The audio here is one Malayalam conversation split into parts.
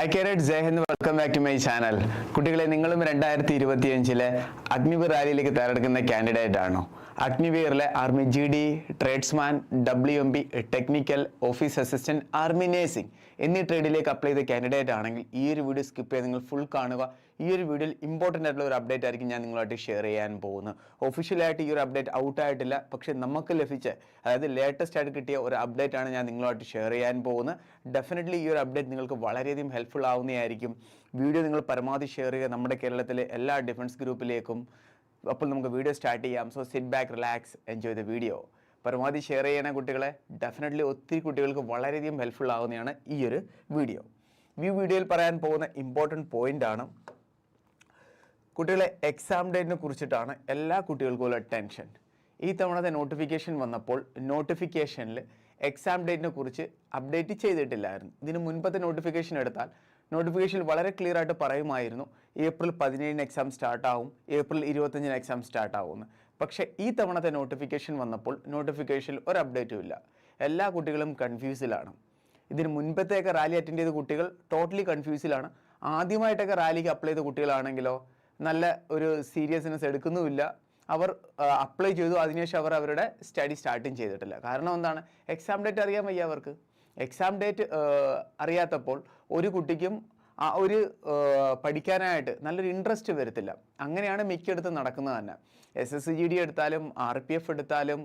Hi carrot Jai Hind welcome back to my channel കുട്ടികളെ നിങ്ങളും രണ്ടായിരത്തി ഇരുപത്തിയഞ്ചിലെ അഗ്നിവീർ റാലിയിലേക്ക് തയ്യാറെടുക്കുന്ന കാൻഡിഡേറ്റ് ആണോ? അഗ്നിവീറിലെ army G D tradesman W M B technical office assistant army nursing എന്നീ ട്രേഡിലേക്ക് അപ്ലൈ ചെയ്ത കാൻഡിഡേറ്റ് ആണെങ്കിൽ ഈ ഒരു വീഡിയോ സ്കിപ്പ് ചെയ്ത് നിങ്ങൾ ഫുൾ കാണുക. ഈ ഒരു വീഡിയോയിൽ ഇമ്പോർട്ടന്റ് ആയിട്ടുള്ള ഒരു അപ്ഡേറ്റ് ആയിരിക്കും ഞാൻ നിങ്ങളുമായിട്ട് ഷെയർ ചെയ്യാൻ പോകുന്നത്. ഒഫീഷ്യലായിട്ട് ഈ ഒരു അപ്ഡേറ്റ് ഔട്ട് ആയിട്ടില്ല. പക്ഷേ നമുക്ക് ലഭിച്ച അതായത് ലേറ്റസ്റ്റ് ആയിട്ട് കിട്ടിയ ഒരു അപ്ഡേറ്റ് ആണ് ഞാൻ നിങ്ങളുമായിട്ട് ഷെയർ ചെയ്യാൻ പോകുന്നത്. ഡെഫിനറ്റ്ലി ഈ ഒരു അപ്ഡേറ്റ് നിങ്ങൾക്ക് വളരെയധികം ഹെൽപ്ഫുൾ ആവുന്നതായിരിക്കും. വീഡിയോ നിങ്ങൾ പരമാവധി ഷെയർ ചെയ്യുക. നമ്മുടെ കേരളത്തിലെ എല്ലാ ഡിഫൻസ് ഗ്രൂപ്പിലേക്കും അപ്പോൾ നമുക്ക് വീഡിയോ സ്റ്റാർട്ട് ചെയ്യാം. So sit back relax enjoy the video പരമാവധി ഷെയർ ചെയ്യണ കുട്ടികളെ. ഡെഫിനറ്റ്ലി ഒത്തിരി കുട്ടികൾക്ക് വളരെയധികം ഹെൽപ്ഫുൾ ആവുന്നതാണ് ഈ ഒരു വീഡിയോ ഈ വീഡിയോയിൽ പറയാൻ പോകുന്ന ഇമ്പോർട്ടന്റ് പോയിന്റ് ആണ്. കുട്ടികളെ എക്സാം ഡേറ്റിനെ കുറിച്ചിട്ടാണ് എല്ലാ കുട്ടികൾക്കും ഉള്ള ടെൻഷൻ ഈ തവണത്തെ നോട്ടിഫിക്കേഷൻ വന്നപ്പോൾ നോട്ടിഫിക്കേഷനിൽ എക്സാം ഡേറ്റിനെ കുറിച്ച് അപ്ഡേറ്റ് ചെയ്തിട്ടില്ലായിരുന്നു. ഇതിന് മുൻപത്തെ നോട്ടിഫിക്കേഷൻ എടുത്താൽ നോട്ടിഫിക്കേഷൻ വളരെ ക്ലിയർ ആയിട്ട് പറയുമായിരുന്നു ഏപ്രിൽ പതിനേഴിന് എക്സാം സ്റ്റാർട്ടാവും ഏപ്രിൽ ഇരുപത്തഞ്ചിന് എക്സാം സ്റ്റാർട്ടാവുമെന്ന് പക്ഷേ ഈ തവണത്തെ നോട്ടിഫിക്കേഷൻ വന്നപ്പോൾ നോട്ടിഫിക്കേഷനിൽ ഒരു അപ്ഡേറ്റും ഇല്ല. എല്ലാ കുട്ടികളും കൺഫ്യൂസിലാണ് ഇതിന് മുൻപത്തെയൊക്കെ റാലി അറ്റൻഡ് ചെയ്ത കുട്ടികൾ ടോട്ടലി കൺഫ്യൂസിലാണ് ആദ്യമായിട്ടൊക്കെ റാലിക്ക് അപ്ലൈ ചെയ്ത കുട്ടികളാണെങ്കിലോ നല്ല ഒരു സീരിയസ്നെസ് എടുക്കുന്നുമില്ല. അവർ അപ്ലൈ ചെയ്തു. അതിനുശേഷം അവർ അവരുടെ സ്റ്റഡി സ്റ്റാർട്ടും ചെയ്തിട്ടില്ല. കാരണം എന്താണ്? എക്സാം ഡേറ്റ് അറിയാൻ വയ്യ അവർക്ക്. എക്സാം ഡേറ്റ് അറിയാത്തപ്പോൾ ഒരു കുട്ടിക്കും ആ ഒരു പഠിക്കാനായിട്ട് നല്ലൊരു ഇൻട്രസ്റ്റ് വരത്തില്ല. അങ്ങനെയാണ് മിക്കയിടത്തും നടക്കുന്നത് തന്നെ. S S C G D എടുത്താലും ആർ പി എഫ് എടുത്താലും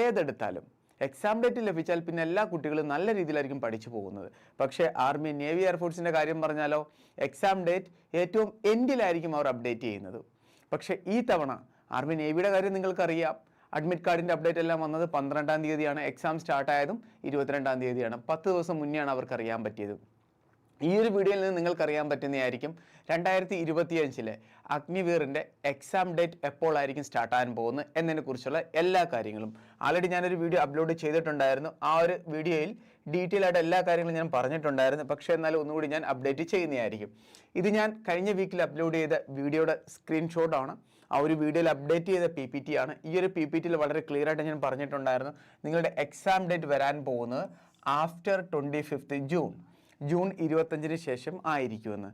ഏതെടുത്താലും. എക്സാം ഡേറ്റ് ലഭിച്ചാൽ പിന്നെ എല്ലാ കുട്ടികളും നല്ല രീതിയിലായിരിക്കും പഠിച്ചു പോകുന്നത്. പക്ഷേ ആർമി നേവി എയർഫോഴ്സിന്റെ കാര്യം പറഞ്ഞാലോ എക്സാം ഡേറ്റ് ഏറ്റവും എൻഡിലായിരിക്കും അവർ അപ്ഡേറ്റ് ചെയ്യുന്നത്. പക്ഷേ ഈ തവണ ആർമി നേവിയുടെ കാര്യം നിങ്ങൾക്കറിയാം. അഡ്മിറ്റ് കാർഡിന്റെ അപ്ഡേറ്റ് എല്ലാം വന്നത് പന്ത്രണ്ടാം തീയതിയാണ്. എക്സാം സ്റ്റാർട്ടായതും ഇരുപത്തിരണ്ടാം തീയതിയാണ്. പത്ത് ദിവസം മുന്നെയാണ് അവർക്ക് അറിയാൻ പറ്റിയത്. ഈ ഒരു വീഡിയോയിൽ നിന്ന് നിങ്ങൾക്കറിയാൻ പറ്റുന്നതായിരിക്കും രണ്ടായിരത്തി ഇരുപത്തിയഞ്ചിലെ അഗ്നിവീറിന്റെ എക്സാം ഡേറ്റ് എപ്പോഴായിരിക്കും സ്റ്റാർട്ട് ആകാൻ പോകുന്നത് എന്നതിനെ കുറിച്ചുള്ള എല്ലാ കാര്യങ്ങളും. ആൾറെഡി ഞാനൊരു വീഡിയോ അപ്ലോഡ് ചെയ്തിട്ടുണ്ടായിരുന്നു. ആ ഒരു വീഡിയോയിൽ ഡീറ്റെയിൽ ആയിട്ട് എല്ലാ കാര്യങ്ങളും ഞാൻ പറഞ്ഞിട്ടുണ്ടായിരുന്നു. പക്ഷേ എന്നാലും ഒന്നുകൂടി ഞാൻ അപ്ഡേറ്റ് ചെയ്യുന്നതായിരിക്കും. ഇത് ഞാൻ കഴിഞ്ഞ വീക്കിൽ അപ്ലോഡ് ചെയ്ത വീഡിയോയുടെ സ്ക്രീൻഷോട്ടാണ് ആ ഒരു വീഡിയോയിൽ അപ്ഡേറ്റ് ചെയ്ത പി പി ടി ആണ്. ഈ ഒരു പി പി ടിയിൽ വളരെ ക്ലിയർ ആയിട്ട് ഞാൻ പറഞ്ഞിട്ടുണ്ടായിരുന്നു. നിങ്ങളുടെ എക്സാം ഡേറ്റ് വരാൻ പോകുന്നത് after twenty fifth June June ഇരുപത്തഞ്ചിന് ശേഷം ആയിരിക്കുമെന്ന്.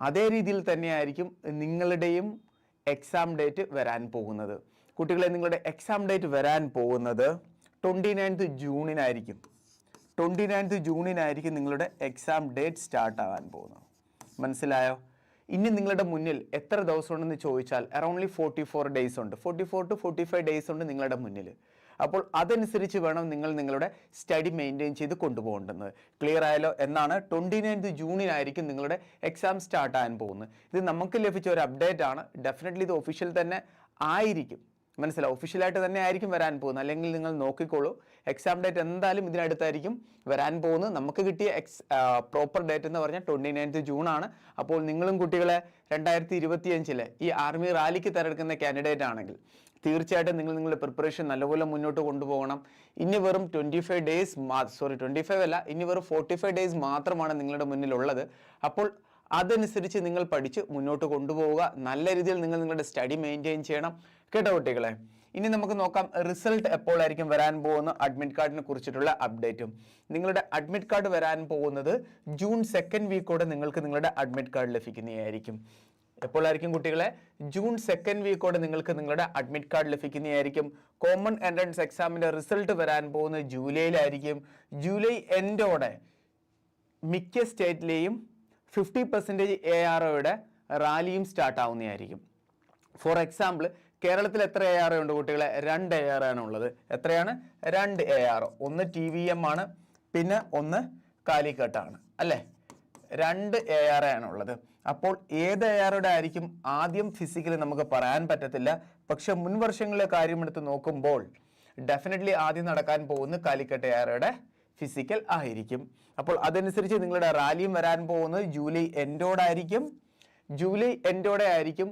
അതേ രീതിയിൽ തന്നെയായിരിക്കും നിങ്ങളുടെയും എക്സാം ഡേറ്റ് വരാൻ പോകുന്നത്. കുട്ടികളെ നിങ്ങളുടെ എക്സാം ഡേറ്റ് വരാൻ പോകുന്നത് ട്വന്റി നയൻത്ത് ജൂണിനായിരിക്കും. ട്വന്റി നയൻത്ത് ജൂണിനായിരിക്കും നിങ്ങളുടെ എക്സാം ഡേറ്റ് സ്റ്റാർട്ട് ആവാൻ പോകുന്നത്. മനസ്സിലായോ? ഇനി നിങ്ങളുടെ മുന്നിൽ എത്ര ദിവസം ഉണ്ടെന്ന് ചോദിച്ചാൽ അറൗണ്ട്ലി ഫോർട്ടി ഫോർ ഡേയ്സ് ഉണ്ട്. Forty four to forty five days ഉണ്ട് നിങ്ങളുടെ മുന്നിൽ. അപ്പോൾ അതനുസരിച്ച് വേണം നിങ്ങൾ നിങ്ങളുടെ സ്റ്റഡി മെയിന്റെയിൻ ചെയ്ത് കൊണ്ടുപോകേണ്ടത്. ക്ലിയർ ആയാലോ എന്നാണ് ട്വന്റി നയൻത്ത് ജൂണിനായിരിക്കും നിങ്ങളുടെ എക്സാം സ്റ്റാർട്ട് ആകാൻ പോകുന്നത്. ഇത് നമുക്ക് ലഭിച്ച ഒരു അപ്ഡേറ്റ് ആണ്. ഡെഫിനറ്റ്ലി ഇത് ഒഫീഷ്യൽ തന്നെ ആയിരിക്കും. മനസ്സിലാവും ഒഫീഷ്യലായിട്ട് തന്നെ ആയിരിക്കും വരാൻ പോകുന്നത്. അല്ലെങ്കിൽ നിങ്ങൾ നോക്കിക്കോളൂ എക്സാം ഡേറ്റ് എന്തായാലും ഇതിനടുത്തായിരിക്കും വരാൻ പോകുന്നത്. നമുക്ക് കിട്ടിയ എക്സ് പ്രോപ്പർ ഡേറ്റ് എന്ന് പറഞ്ഞാൽ ട്വന്റി നയൻത്ത് ജൂൺ ആണ് അപ്പോൾ നിങ്ങളും കുട്ടികളെ രണ്ടായിരത്തി ഇരുപത്തിയഞ്ചിലെ ഈ ആർമി റാലിക്ക് തിരഞ്ഞെടുക്കുന്ന കാൻഡിഡേറ്റ് ആണെങ്കിൽ തീർച്ചയായിട്ടും നിങ്ങൾ നിങ്ങളുടെ പ്രിപ്പറേഷൻ നല്ലപോലെ മുന്നോട്ട് കൊണ്ടുപോകണം. ഇനി വെറും twenty five days sorry twenty five അല്ല ഇനി വെറും ഫോർട്ടി ഫൈവ് ഡേയ്സ് മാത്രമാണ് നിങ്ങളുടെ മുന്നിലുള്ളത്. അപ്പോൾ അതനുസരിച്ച് നിങ്ങൾ പഠിച്ച് മുന്നോട്ട് കൊണ്ടുപോവുക. നല്ല രീതിയിൽ നിങ്ങൾ നിങ്ങളുടെ സ്റ്റഡി മെയിന്റെയിൻ ചെയ്യണം. കേട്ടോ കുട്ടികളെ? ഇനി നമുക്ക് നോക്കാം റിസൾട്ട് എപ്പോഴായിരിക്കും വരാൻ പോകുന്ന അഡ്മിറ്റ് കാർഡിനെ കുറിച്ചിട്ടുള്ള അപ്ഡേറ്റും നിങ്ങളുടെ അഡ്മിറ്റ് കാർഡ് വരാൻ പോകുന്നത് ജൂൺ സെക്കൻഡ് വീക്കോടെ നിങ്ങൾക്ക് നിങ്ങളുടെ അഡ്മിറ്റ് കാർഡ് ലഭിക്കുന്നതായിരിക്കും. എപ്പോഴായിരിക്കും കുട്ടികളെ? ജൂൺ സെക്കൻഡ് വീക്കോടെ നിങ്ങൾക്ക് നിങ്ങളുടെ അഡ്മിറ്റ് കാർഡ് ലഭിക്കുന്നതായിരിക്കും. കോമൺ എൻട്രൻസ് എക്സാമിന്റെ റിസൾട്ട് വരാൻ പോകുന്നത് ജൂലൈയിലായിരിക്കും. ജൂലൈ എൻഡോടെ മിക്ക സ്റ്റേറ്റിലെയും ഫിഫ്റ്റി പെർസെന്റേജ് എ ആർ ഒയുടെ റാലിയും സ്റ്റാർട്ട് ആവുന്നതായിരിക്കും. ഫോർ എക്സാമ്പിൾ കേരളത്തിൽ എത്ര എ ആർ ഉണ്ട് കുട്ടികളെ? രണ്ട് എ ആർ ആണ് ഉള്ളത്. എത്രയാണ്? രണ്ട് എ ആർ ഒന്ന് ടി വി എം ആണ് പിന്നെ ഒന്ന് കാലിക്കട്ടാണ്. അല്ലേ? രണ്ട് എ ആർ ആണ് ഉള്ളത് അപ്പോൾ ഏത് എ ആറുടെ ആയിരിക്കും ആദ്യം ഫിസിക്കലി നമുക്ക് പറയാൻ പറ്റത്തില്ല. പക്ഷെ മുൻ വർഷങ്ങളിലെ കാര്യമെടുത്ത് നോക്കുമ്പോൾ ഡെഫിനറ്റ്ലി ആദ്യം നടക്കാൻ പോകുന്ന കാലിക്കട്ട് എ ആറുടെ ഫിസിക്കൽ ആയിരിക്കും. അപ്പോൾ അതനുസരിച്ച് നിങ്ങളുടെ റാലിയും വരാൻ പോകുന്നത് ജൂലൈ എൻഡോടായിരിക്കും ജൂലൈ എൻഡോടെ ആയിരിക്കും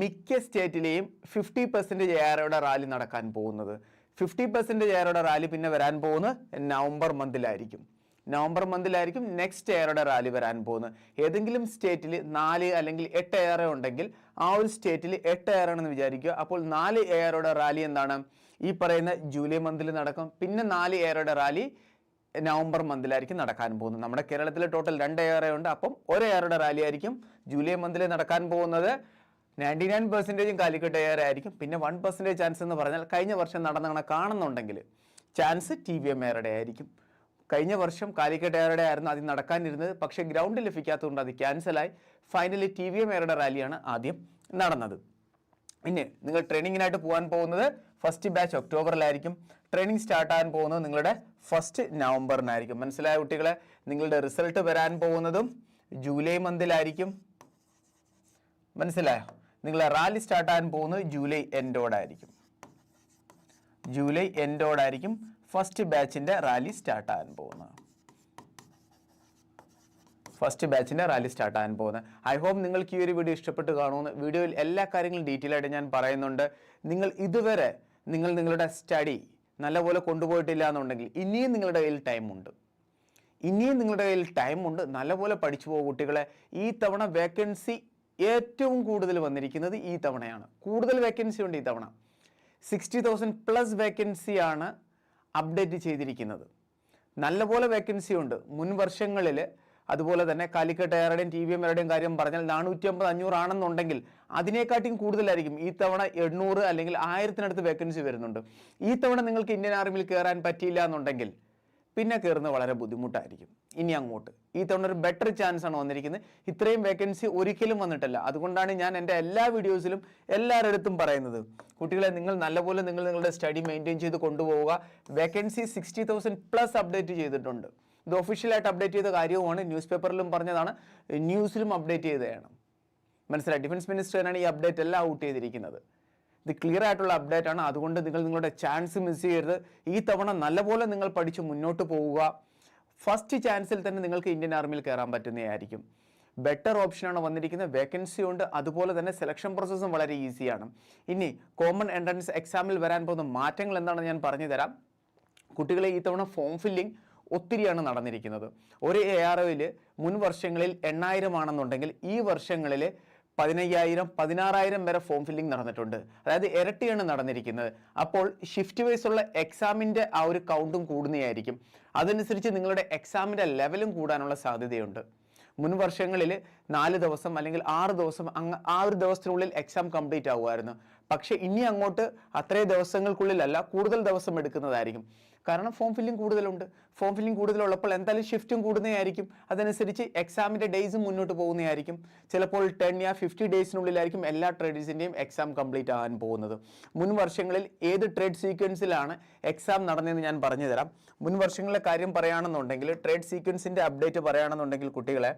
മിക്ക സ്റ്റേറ്റിലെയും ഫിഫ്റ്റി പെർസെന്റേജ് എയറോടെ റാലി നടക്കാൻ പോകുന്നത്. ഫിഫ്റ്റി പെർസെന്റേജ് എയറോടെ റാലി പിന്നെ വരാൻ പോകുന്നത് നവംബർ മന്തിലായിരിക്കും നവംബർ മന്തിലായിരിക്കും നെക്സ്റ്റ് എയറുടെ റാലി വരാൻ പോകുന്നത്. ഏതെങ്കിലും സ്റ്റേറ്റിൽ നാല് അല്ലെങ്കിൽ എട്ട് എയർ ഉണ്ടെങ്കിൽ ആ ഒരു സ്റ്റേറ്റിൽ എട്ട് എയർ ആണെന്ന് വിചാരിക്കുക. അപ്പോൾ നാല് എയറുടെ റാലി എന്താണ്? ഈ പറയുന്ന ജൂലൈ മന്തിൽ നടക്കും. പിന്നെ നാല് എയറുടെ റാലി നവംബർ മന്തിലായിരിക്കും നടക്കാൻ പോകുന്നത്. നമ്മുടെ കേരളത്തിൽ ടോട്ടൽ രണ്ട് എയർ ഉണ്ട്. അപ്പം ഒരു എയറുടെ റാലി ആയിരിക്കും ജൂലൈ മന്തിൽ നടക്കാൻ പോകുന്നത്. നയന്റി നയൻ പെർസെന്റേജും കാലിക്കട്ട് എയർ ആയിരിക്കും. പിന്നെ വൺ പെർസെന്റേജ് ചാൻസ് എന്ന് പറഞ്ഞാൽ കഴിഞ്ഞ വർഷം നടന്നങ്ങനെ കാണുന്നുണ്ടെങ്കിൽ ചാൻസ് ടി വി എം എയറുടെ ആയിരിക്കും. കഴിഞ്ഞ വർഷം കാലിക്കട്ട് എയറുടെ ആയിരുന്നു ആദ്യം നടക്കാനിരുന്നത്. പക്ഷേ ഗ്രൗണ്ട് ലഭിക്കാത്തതുകൊണ്ട് അത് ക്യാൻസലായി. ഫൈനലി ടി വി എം എയറുടെ റാലിയാണ് ആദ്യം നടന്നത്. പിന്നെ നിങ്ങൾ ട്രെയിനിങ്ങിനായിട്ട് പോകാൻ പോകുന്നത് ഫസ്റ്റ് ബാച്ച് ഒക്ടോബറിലായിരിക്കും. ട്രെയിനിങ് സ്റ്റാർട്ട് ആകാൻ പോകുന്നത് നിങ്ങളുടെ ഫസ്റ്റ് നവംബറിനായിരിക്കും. മനസ്സിലായ കുട്ടികളെ? നിങ്ങളുടെ റിസൾട്ട് വരാൻ പോകുന്നതും ജൂലൈ മന്തിലായിരിക്കും മനസ്സിലായോ? നിങ്ങളെ റാലി സ്റ്റാർട്ട് ആകാൻ പോകുന്നത് ജൂലൈ എൻഡോടായിരിക്കും ജൂലൈ എൻഡോടായിരിക്കും ഫസ്റ്റ് ബാച്ചിന്റെ റാലി സ്റ്റാർട്ട് ആകാൻ പോകുന്നത് ഫസ്റ്റ് ബാച്ചിന്റെ റാലി സ്റ്റാർട്ട് ആകാൻ പോകുന്നത് ഐ ഹോപ്പ് നിങ്ങൾക്ക് ഈ ഒരു വീഡിയോ ഇഷ്ടപ്പെട്ട് കാണുമെന്ന് വീഡിയോയിൽ എല്ലാ കാര്യങ്ങളും ഡീറ്റെയിൽ ആയിട്ട് ഞാൻ പറയുന്നുണ്ട്. നിങ്ങൾ ഇതുവരെ നിങ്ങൾ നിങ്ങളുടെ സ്റ്റഡി നല്ലപോലെ കൊണ്ടുപോയിട്ടില്ല എന്നുണ്ടെങ്കിൽ ഇനിയും നിങ്ങളുടെ കയ്യിൽ ടൈമുണ്ട് ഇനിയും നിങ്ങളുടെ കയ്യിൽ ടൈമുണ്ട് നല്ലപോലെ പഠിച്ചു പോകും കുട്ടികളെ. ഈ തവണ വേക്കൻസി ഏറ്റവും കൂടുതൽ വന്നിരിക്കുന്നത് ഈ തവണയാണ്. കൂടുതൽ വേക്കൻസി ഉണ്ട് ഈ തവണ. സിക്സ്റ്റി തൗസൻഡ് പ്ലസ് വേക്കൻസിയാണ് അപ്ഡേറ്റ് ചെയ്തിരിക്കുന്നത്. നല്ലപോലെ വേക്കൻസി ഉണ്ട്. മുൻ വർഷങ്ങളിൽ അതുപോലെ തന്നെ കാലിക്കട്ട് എയറുടെയും ടി വി എം കാര്യം പറഞ്ഞാൽ നാനൂറ്റി അമ്പത് അഞ്ഞൂറാണെന്നുണ്ടെങ്കിൽ അതിനെക്കാട്ടിയും കൂടുതലായിരിക്കും ഈ തവണ എണ്ണൂറ് അല്ലെങ്കിൽ ആയിരത്തിനടുത്ത് വേക്കൻസി വരുന്നുണ്ട്. ഈ തവണ നിങ്ങൾക്ക് ഇന്ത്യൻ ആർമിയിൽ കയറാൻ പറ്റിയില്ല എന്നുണ്ടെങ്കിൽ പിന്നെ കയറുന്നത് വളരെ ബുദ്ധിമുട്ടായിരിക്കും. ഇനി അങ്ങോട്ട്. ഈ തവണ ഒരു ബെറ്റർ ചാൻസ് ആണ് വന്നിരിക്കുന്നത്. ഇത്രയും വേക്കൻസി ഒരിക്കലും വന്നിട്ടില്ല. അതുകൊണ്ടാണ് ഞാൻ എന്റെ എല്ലാ വീഡിയോസിലും എല്ലാവരുടെ അടുത്തും പറയുന്നത്. കുട്ടികളെ നിങ്ങൾ നല്ലപോലെ നിങ്ങൾ നിങ്ങളുടെ സ്റ്റഡി മെയിന്റെയിൻ ചെയ്ത് കൊണ്ടുപോവുക. Vacancy sixty thousand plus update ചെയ്തിട്ടുണ്ട്. ഇത് ഒഫീഷ്യലായിട്ട് അപ്ഡേറ്റ് ചെയ്ത കാര്യവുമാണ്. ന്യൂസ് പേപ്പറിലും പറഞ്ഞതാണ്. ന്യൂസിലും അപ്ഡേറ്റ് ചെയ്തതാണ്. മനസ്സിലായി? ഡിഫൻസ് മിനിസ്റ്റർ മിനിസ്റ്ററാണ് ഈ അപ്ഡേറ്റ് എല്ലാം ഔട്ട് ചെയ്തിരിക്കുന്നത്. ഇത് ക്ലിയർ ആയിട്ടുള്ള അപ്ഡേറ്റ് ആണ്. അതുകൊണ്ട് നിങ്ങൾ നിങ്ങളുടെ ചാൻസ് മിസ് ചെയ്യരുത്. ഈ തവണ നല്ലപോലെ നിങ്ങൾ പഠിച്ച് മുന്നോട്ട് പോവുക. ഫസ്റ്റ് ചാൻസിൽ തന്നെ നിങ്ങൾക്ക് ഇന്ത്യൻ ആർമിയിൽ കയറാൻ പറ്റുന്നതായിരിക്കും ബെറ്റർ ഓപ്ഷനാണ് വന്നിരിക്കുന്നത്. വേക്കൻസി ഉണ്ട്. അതുപോലെ തന്നെ സെലക്ഷൻ പ്രോസസ്സും വളരെ ഈസിയാണ് ഇനി കോമൺ എൻട്രൻസ് എക്സാമിൽ വരാൻ പോകുന്ന മാറ്റങ്ങൾ എന്താണെന്ന് ഞാൻ പറഞ്ഞു തരാം കുട്ടികളെ ഈ തവണ ഫോം ഫില്ലിംഗ് ഒത്തിരിയാണ് നടന്നിരിക്കുന്നത്. ഒരു എ ആർ ഒയിൽ മുൻ വർഷങ്ങളിൽ എണ്ണായിരം ആണെന്നുണ്ടെങ്കിൽ ഈ വർഷങ്ങളിൽ പതിനയ്യായിരം പതിനാറായിരം വരെ ഫോം ഫില്ലിംഗ് നടന്നിട്ടുണ്ട്. അതായത് ഇരട്ടിയാണ് നടന്നിരിക്കുന്നത്. അപ്പോൾ ഷിഫ്റ്റ് വൈസ് ഉള്ള എക്സാമിന്റെ ആ ഒരു കൗണ്ടും കൂടുന്നതായിരിക്കും. അതനുസരിച്ച് നിങ്ങളുടെ എക്സാമിന്റെ ലെവലും കൂടാനുള്ള സാധ്യതയുണ്ട്. മുൻ വർഷങ്ങളിൽ നാല് ദിവസം അല്ലെങ്കിൽ ആറ് ദിവസം അങ്ങ് ആ ഒരു ദിവസത്തിനുള്ളിൽ എക്സാം കംപ്ലീറ്റ് ആകുമായിരുന്നു പക്ഷേ ഇനി അങ്ങോട്ട് അത്രേ ദിവസങ്ങൾക്കുള്ളിലല്ല കൂടുതൽ ദിവസം എടുക്കുന്നതായിരിക്കും. കാരണം ഫോം ഫില്ലിംഗ് കൂടുതലുണ്ട്. ഫോം ഫില്ലിംഗ് കൂടുതലുള്ളപ്പോൾ എന്തായാലും ഷിഫ്റ്റും കൂടുന്നതായിരിക്കും. അതനുസരിച്ച് എക്സാമിന്റെ ഡേയ്സ് മുന്നോട്ട് പോകുന്നതായിരിക്കും. ചിലപ്പോൾ ടെൻ യാ ഫിഫ്റ്റി ഡേയ്സിനുള്ളിലായിരിക്കും എല്ലാ ട്രേഡേഴ്സിന്റെയും എക്സാം കംപ്ലീറ്റ് ആകാൻ പോകുന്നത്. മുൻ വർഷങ്ങളിൽ ഏത് ട്രേഡ് സീക്വൻസിലാണ് എക്സാം നടന്നതെന്ന് ഞാൻ പറഞ്ഞു തരാം മുൻ വർഷങ്ങളിലെ കാര്യം പറയുകയാണെന്നുണ്ടെങ്കിൽ ട്രേഡ് സീക്വൻസിന്റെ അപ്ഡേറ്റ് പറയുകയാണെന്നുണ്ടെങ്കിൽ കുട്ടികളെ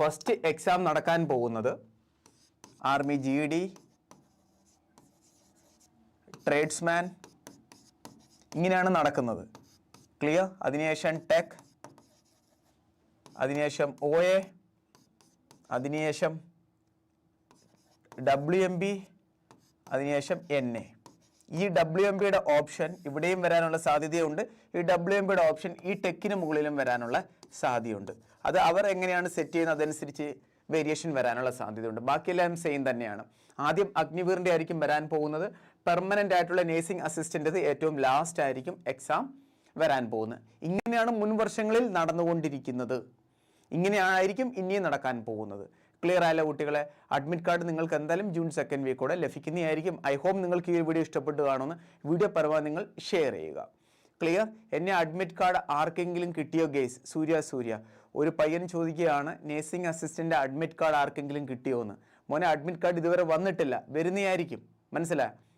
ഫസ്റ്റ് എക്സാം നടക്കാൻ പോകുന്നത് ആർമി ജി ഡി ട്രേഡ്സ്മാൻ ഇങ്ങനെയാണ് നടക്കുന്നത്. ക്ലിയർ അതിനുശേഷം ടെക് അതിനുശേഷം ഒ എ അതിനുശേഷം ഡബ്ല്യു എം ബി അതിനുശേഷം എൻ എ ഈ ഡബ്ല്യു എം ബിയുടെ ഓപ്ഷൻ ഇവിടെയും വരാനുള്ള സാധ്യതയുണ്ട്. ഈ ഡബ്ല്യു എം ബിയുടെ ഓപ്ഷൻ ഈ ടെക്കിന് മുകളിലും വരാനുള്ള സാധ്യതയുണ്ട്. അത് അവർ എങ്ങനെയാണ് സെറ്റ് ചെയ്യുന്നത്? അതനുസരിച്ച് വേരിയേഷൻ വരാനുള്ള സാധ്യതയുണ്ട്. ബാക്കിയെല്ലാം സെയിം തന്നെയാണ്. ആദ്യം അഗ്നിവീറിന്റെ ആയിരിക്കും വരാൻ പോകുന്നത്. പെർമനന്റ് ആയിട്ടുള്ള നേഴ്സിംഗ് അസിസ്റ്റന്റ് ഏറ്റവും ലാസ്റ്റ് ആയിരിക്കും എക്സാം വരാൻ പോകുന്നത്. ഇങ്ങനെയാണ് മുൻ വർഷങ്ങളിൽ നടന്നുകൊണ്ടിരിക്കുന്നത്. ഇങ്ങനെയായിരിക്കും ഇനിയും നടക്കാൻ പോകുന്നത്. ക്ലിയർ ആയല്ലോ കുട്ടികളെ? അഡ്മിറ്റ് കാർഡ് നിങ്ങൾക്ക് എന്തായാലും ജൂൺ സെക്കൻഡ് വീക്കോടെ ലഭിക്കുന്നതായിരിക്കും. ഐ ഹോപ്പ് നിങ്ങൾക്ക് ഈ വീഡിയോ ഇഷ്ടപ്പെട്ടു കാണുമെന്ന് വീഡിയോ പരമാവധി നിങ്ങൾ ഷെയർ ചെയ്യുക. ക്ലിയർ എന്നെ അഡ്മിറ്റ് കാർഡ് ആർക്കെങ്കിലും കിട്ടിയോ ഗേസ് സൂര്യ സൂര്യ. ഒരു പയ്യൻ ചോദിക്കുകയാണ് നേഴ്സിംഗ് അസിസ്റ്റന്റ് അഡ്മിറ്റ് കാർഡ് ആർക്കെങ്കിലും കിട്ടിയോ എന്ന് മോനെ അഡ്മിറ്റ് കാർഡ് ഇതുവരെ വന്നിട്ടില്ല. വരുന്നതായിരിക്കും. മനസ്സിലായോ?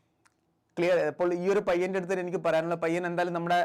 ക്ലിയർ അപ്പോൾ ഈ ഒരു പയ്യന്റെ അടുത്ത് എനിക്ക് പറയാനുള്ള പയ്യൻ എന്തായാലും നമ്മുടെ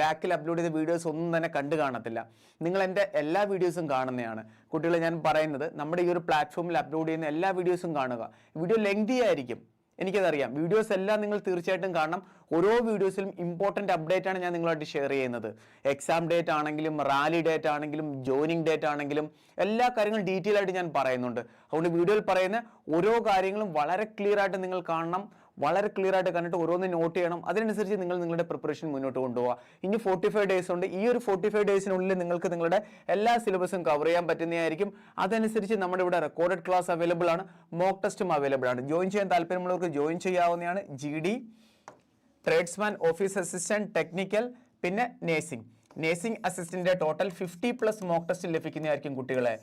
ബാക്കിൽ അപ്ലോഡ് ചെയ്ത വീഡിയോസ് ഒന്നും തന്നെ കണ്ടു കാണത്തില്ല. നിങ്ങൾ എന്റെ എല്ലാ വീഡിയോസും കാണുന്നതാണ് കുട്ടികളെ ഞാൻ പറയുന്നത് നമ്മുടെ ഈ ഒരു പ്ലാറ്റ്ഫോമിൽ അപ്ലോഡ് ചെയ്യുന്ന എല്ലാ വീഡിയോസും കാണുക. വീഡിയോ ലെങ്തി ആയിരിക്കും. എനിക്കതറിയാം. വീഡിയോസ് എല്ലാം നിങ്ങൾ തീർച്ചയായിട്ടും കാണണം. ഓരോ വീഡിയോസിലും ഇമ്പോർട്ടന്റ് അപ്ഡേറ്റ് ആണ് ഞാൻ നിങ്ങളായിട്ട് ഷെയർ ചെയ്യുന്നത്. എക്സാം ഡേറ്റ് ആണെങ്കിലും റാലി ഡേറ്റ് ആണെങ്കിലും ജോയിനിങ് ഡേറ്റ് ആണെങ്കിലും എല്ലാ കാര്യങ്ങളും ഡീറ്റെയിൽ ആയിട്ട് ഞാൻ പറയുന്നുണ്ട്. അതുകൊണ്ട് വീഡിയോയിൽ പറയുന്ന ഓരോ കാര്യങ്ങളും വളരെ ക്ലിയർ ആയിട്ട് നിങ്ങൾ കാണണം. വളരെ ക്ലിയർ ആയിട്ട് കണ്ടിട്ട് ഓരോന്ന് നോട്ട് ചെയ്യണം. അതിനനുസരിച്ച് നിങ്ങൾ നിങ്ങളുടെ പ്രിപ്പറേഷൻ മുന്നോട്ട് കൊണ്ടുപോകുക ഇനി ഫോർട്ടി ഫൈവ് ഡേയ്സ് ഉണ്ട്. ഈ ഒരു ഫോർട്ടി ഫൈവ് ഡേയ്സിനുള്ളിൽ നിങ്ങൾക്ക് നിങ്ങളുടെ എല്ലാ സിലബസും കവർ ചെയ്യാൻ പറ്റുന്നതായിരിക്കും. അതനുസരിച്ച് നമ്മുടെ ഇവിടെ റെക്കോർഡഡ് ക്ലാസ് അവൈലബിൾ ആണ്. മോക്ക് ടെസ്റ്റും അവൈലബിൾ ആണ്. ജോയിൻ ചെയ്യാൻ താല്പര്യമുള്ളവർക്ക് ജോയിൻ ചെയ്യാവുന്നതാണ്. G D tradesman office assistant technical പിന്നെ nursing nursing അസിസ്റ്റന്റിന്റെ total fifty plus mock test ലഭിക്കുന്നതായിരിക്കും കുട്ടികളെ.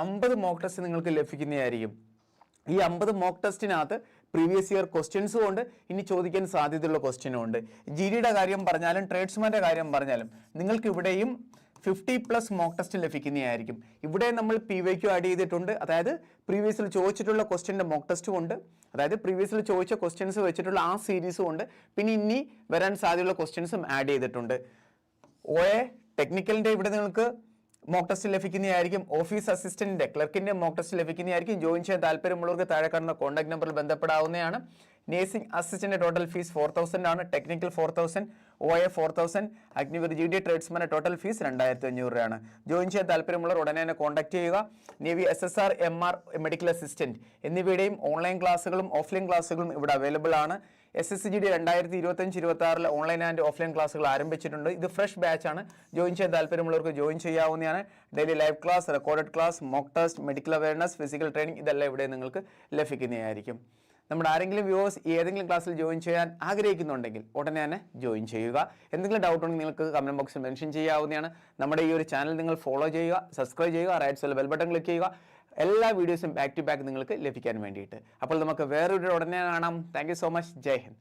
അമ്പത് മോക്ക് ടെസ്റ്റ് നിങ്ങൾക്ക് ലഭിക്കുന്നതായിരിക്കും. ഈ അമ്പത് മോക്ക് ടെസ്റ്റിനകത്ത് പ്രീവിയസ് ഇയർ ക്വസ്റ്റ്യൻസും ഉണ്ട്. ഇനി ചോദിക്കാൻ സാധ്യതയുള്ള ക്വസ്റ്റ്യനും ഉണ്ട്. ജി ഡിയുടെ കാര്യം പറഞ്ഞാലും ട്രേഡ്സ്മാന്റെ കാര്യം പറഞ്ഞാലും നിങ്ങൾക്ക് ഇവിടെയും ഫിഫ്റ്റി പ്ലസ് മോക്ക് ടെസ്റ്റ് ലഭിക്കുന്നതായിരിക്കും. ഇവിടെ നമ്മൾ പി വൈക്ക് ആഡ് ചെയ്തിട്ടുണ്ട്. അതായത് പ്രീവിയസിൽ ചോദിച്ചിട്ടുള്ള ക്വസ്റ്റ്യന്റെ മോക്ക് ടെസ്റ്റും ഉണ്ട്. അതായത് പ്രീവിയസിൽ ചോദിച്ച ക്വസ്റ്റ്യൻസ് വെച്ചിട്ടുള്ള ആ സീരീസും ഉണ്ട്. പിന്നെ ഇനി വരാൻ സാധ്യതയുള്ള ക്വസ്റ്റ്യൻസും ആഡ് ചെയ്തിട്ടുണ്ട്. എ ടെക്നിക്കലിന്റെ ഇവിടെ നിങ്ങൾക്ക് മോക്ക് ടെസ്റ്റ് ലഭിക്കുന്നതായിരിക്കും. ഓഫീസ് അസിസ്റ്റന്റിന്റെ ക്ലർക്കിന്റെ മോക്ക് ടെസ്റ്റ് ലഭിക്കുന്നതായിരിക്കും. ജോയിൻ ചെയ്യാൻ താല്പര്യമുള്ളവർക്ക് താഴെ കാണുന്ന കോൺടാക്ട് നമ്പറിൽ ബന്ധപ്പെടാവുന്നതാണ്. Nursing assistant total fees four thousand ആണ്. Technical four thousand O A four thousand Agniveer G D ട്രേഡ്സ്മാന്റെ total fees രണ്ടായിരത്തി അഞ്ഞൂറ് രൂപയാണ്. ജോയിൻ ചെയ്യാൻ താല്പര്യമുള്ളവർ ഉടനെ തന്നെ കോൺടാക്ട് ചെയ്യുക. Navy S S R M R medical assistant എന്നിവയുടെയും online ക്ലാസ്സുകളും ഓഫ്ലൈൻ ക്ലാസ്സുകളും ഇവിടെ അവൈലബിൾ ആണ്. എസ് എസ് ജി ഡി രണ്ടായിരത്തി ഇരുപത്തഞ്ച് ഇരുപത്തി ആറിൽ ഓൺലൈൻ ആൻഡ് ഓഫ്ലൈൻ ക്ലാസ്സുകൾ ആരംഭിച്ചിട്ടുണ്ട്. ഇത് ഫ്രഷ് ബാച്ച് ആണ്. ജോയിൻ ചെയ്യാൻ താല്പര്യമുള്ളവർക്ക് ജോയിൻ ചെയ്യാവുന്നതാണ്. Daily live class recorded class mock test medical awareness physical training ഇതെല്ലാം ഇവിടെ നിങ്ങൾക്ക് ലഭിക്കുന്നതായിരിക്കും. നമ്മുടെ ആരെങ്കിലും വ്യൂവേഴ്സ് ഏതെങ്കിലും ക്ലാസ്സിൽ ജോയിൻ ചെയ്യാൻ ആഗ്രഹിക്കുന്നുണ്ടെങ്കിൽ ഉടനെ തന്നെ ജോയിൻ ചെയ്യുക. എന്തെങ്കിലും ഡൗട്ട് ഉണ്ടെങ്കിൽ നിങ്ങൾക്ക് കമന്റ് ബോക്സിൽ മെൻഷൻ ചെയ്യാവുന്നതാണ്. നമ്മുടെ ഈ ഒരു ചാനൽ നിങ്ങൾ ഫോളോ ചെയ്യുക സബ്സ്ക്രൈബ് ചെയ്യുക റൈറ്റ് സൈഡിൽ ബെൽ ബട്ടൺ ക്ലിക്ക് ചെയ്യുക. എല്ലാ വീഡിയോസും ബാക്ക് ടു ബാക്ക് നിങ്ങൾക്ക് ലഭിക്കാൻ വേണ്ടിയിട്ട്. അപ്പോൾ നമുക്ക് വേറൊരു ഉടനെ കാണാം. Thank so much Jai Hind.